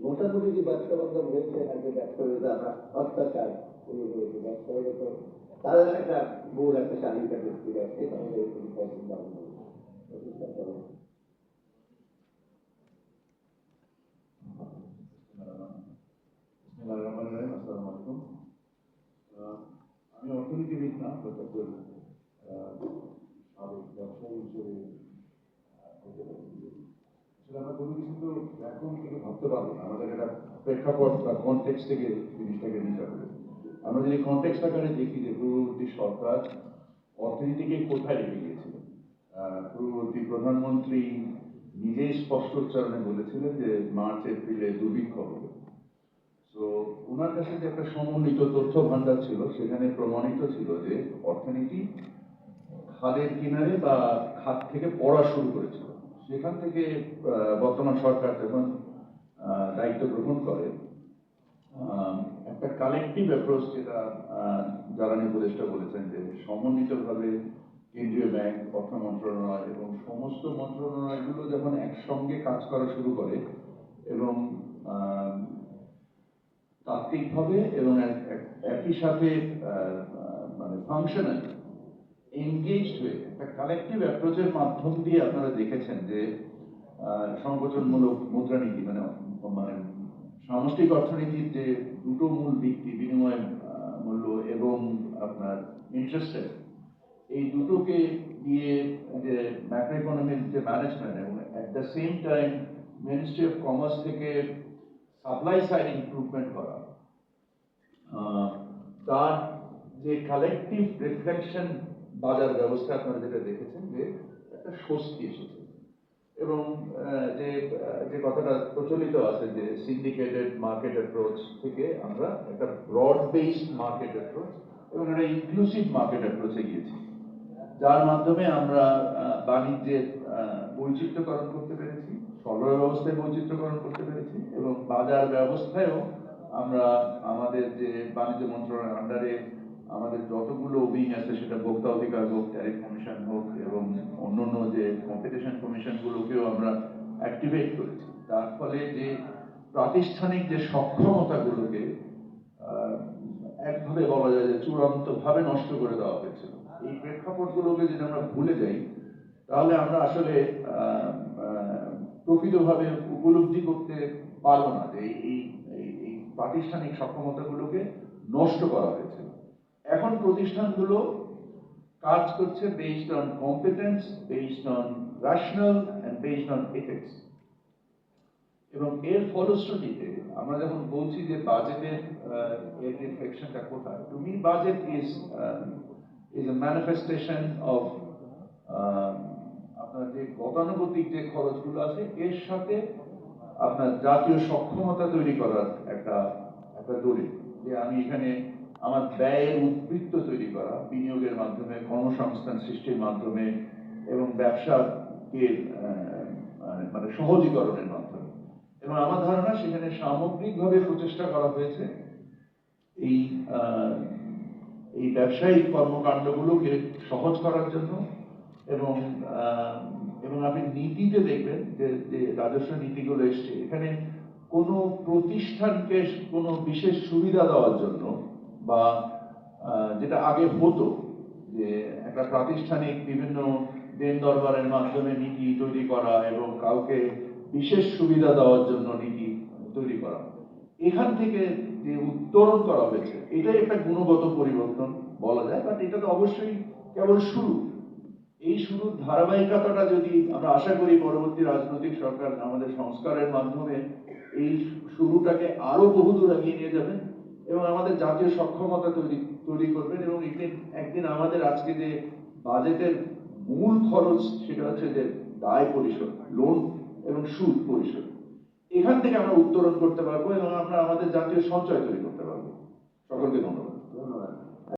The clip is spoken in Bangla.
মোটামুটি যে ব্যবসা বান্ধব হয়েছে, নাকি ব্যবসা বাণিজ্য আমরা অত্যাচার শুরু করেছি ব্যবসা বাণিজ্য তো তাদের একটা বহু একটা চাহিদা বৃদ্ধি আছে তাহলে এরকম পছন্দ আমি অর্থনীতিবিদ না কোনো কিছু তো এখন থেকে ভাবতে পারব না। আমাদের একটা প্রেক্ষাপট কনটেক্স থেকে জিনিসটাকে নিতে হবে। আমরা যদি কনটেক্সট আকারে দেখি যে পূর্ববর্তী সরকার অর্থনীতিকে কোথায় রেখে গিয়েছিল পূর্ববর্তী প্রধানমন্ত্রী নিজেই স্পষ্ট উচ্চারণে বলেছিলেন যে মার্চ, এপ্রিলে দুর্ভিক্ষ হবে। তো ওনার কাছে যে একটা সমন্বিত তথ্য ভান্ডার ছিল, সেখানে প্রমাণিত ছিল যে অর্থনীতি খাদের কিনারে বা খাত থেকে পড়া শুরু করেছিল। সেখান থেকে বর্তমান সরকার যখন দায়িত্ব গ্রহণ করে একটা কালেকটিভ অ্যাপ্রোচ যেটা জ্বালানি উপদেষ্টা বলেছেন যে সমন্বিতভাবে কেন্দ্রীয় ব্যাংক, অর্থ মন্ত্রণালয় এবং সমস্ত মন্ত্রণালয়গুলো যখন একসঙ্গে কাজ করা শুরু করে এবং তাত্ত্বিকভাবে এবং এক- এক- একই সাথে মানে ফাংশনাল এনগেজড হয়ে, একটা কালেকটিভ অ্যাপ্রোচের মাধ্যম দিয়ে আপনারা দেখেছেন যে সংকোচনমূলক মুদ্রানীতি মানে মানে সামষ্টিক অর্থনীতির যে দুটো মূল ভিত্তি, বিনিময় মূল্য এবং আপনার ইন্টারেস্ট রেট এই দুটোকে দিয়ে যে ম্যাক্রো ইকোনমির যে ম্যানেজমেন্ট এবং at the same time ministry of commerce থেকে সাপ্লাই সাইড ইমপ্রুভমেন্ট করা তার যে কালেকটিভ রিফ্লেকশন বাজার ব্যবস্থা আপনারা যেটা দেখেছেন যে একটা স্বস্তি এসেছে। এবং যে যে কথাটা প্রচলিত আছে যে সিন্ডিকেটেড মার্কেট অ্যাপ্রোচ থেকে আমরা একটা ব্রড বেসড মার্কেট অ্যাপ্রোচ এবং একটা ইনক্লুসিভ মার্কেট অ্যাপ্রোচে গিয়েছি। যার মাধ্যমে আমরা বাণিজ্যের বৈচিত্র্যকরণ করতে পেরেছি, সরবরাহ ব্যবস্থায় বৈচিত্র্যকরণ করতে পেরেছি এবং বাজার ব্যবস্থায়ও আমরা আমাদের যে বাণিজ্য মন্ত্রণালয়ের আন্ডারে আমাদের যতগুলো উইং আছে, সেটা ভোক্তা অধিকার হোক ট্যারিফ কমিশন হোক এবং অন্যান্য যে কম্পিটিশন কমিশনগুলোকেও আমরা অ্যাক্টিভেট করেছি। তার ফলে যে প্রাতিষ্ঠানিক যে সক্ষমতাগুলোকে একভাবে বলা যায় যে চূড়ান্তভাবে নষ্ট করে দেওয়া হয়েছিল। এই প্রেক্ষাপটগুলোকে যদি আমরা ভুলে যাই, তাহলে আমরা আসলে প্রকৃতভাবে উপলব্ধি করতে পারব না যে এই- এই প্রাতিষ্ঠানিক সক্ষমতাগুলোকে নষ্ট করা হয়েছিল। এখন প্রতিষ্ঠানগুলো কাজ করছে based on competence based on rational and based on ethics এবং এর ফলশ্রুতিতে আমরা যখন বলছি যে বাজেটের এর রিফ্লেকশনটা কোথায় to me budget is is a manifestation of আপনার যে গতানুগতিক যে খরচগুলো আছে, এর সাথে আপনার জাতীয় সক্ষমতা তৈরি করার একটা একটা দলিল যে আমি এখানে আমার ব্যয়ের উদ্বৃত্ত তৈরি করা, বিনিয়োগের মাধ্যমে, কর্মসংস্থান সৃষ্টির মাধ্যমে এবং ব্যবসাকে মানে- মানে সহজীকরণের মাধ্যমে। এবং আমার ধারণা সেখানে সামগ্রিকভাবে প্রচেষ্টা করা হয়েছে। এই এই ব্যবসায়িক কর্মকাণ্ডগুলোকে সহজ করার জন্য এবং এবং আপনি নীতিতে দেখবেন যে যে রাজস্ব নীতিগুলো এসছে। এখানে কোনো প্রতিষ্ঠানকে কোনো বিশেষ সুবিধা দেওয়ার জন্য বা যেটা আগে হতো যে একটা প্রাতিষ্ঠানিক বিভিন্ন দেন দরবারের মাধ্যমে নীতি তৈরি করা এবং কাউকে বিশেষ সুবিধা দেওয়ার জন্য নীতি তৈরি করা। এখান থেকে যে উত্তরণ করা হয়েছে, এটাই একটা গুণগত পরিবর্তন বলা যায় বাট এটা তো অবশ্যই কেবল শুরু। এই শুরুর ধারাবাহিকতাটা যদি আমরা আশা করি পরবর্তী রাজনৈতিক সরকার আমাদের সংস্কারের মাধ্যমে এই শুরুটাকে আরও বহুদূর এগিয়ে নিয়ে যাবেন এবং আমাদের জাতীয় সক্ষমতা তৈরি তৈরি করবেন এবং একদিন একদিন আমাদের আজকে যে বাজেটের মূল খরচ সেটা হচ্ছে যে দায় পরিশোধ লোন এবং সুদ পরিশোধ। এখান থেকে আমরা উত্তরণ করতে পারব এবং আমরা আমাদের জাতীয় সঞ্চয় তৈরি করতে পারব। সকলকে ধন্যবাদ।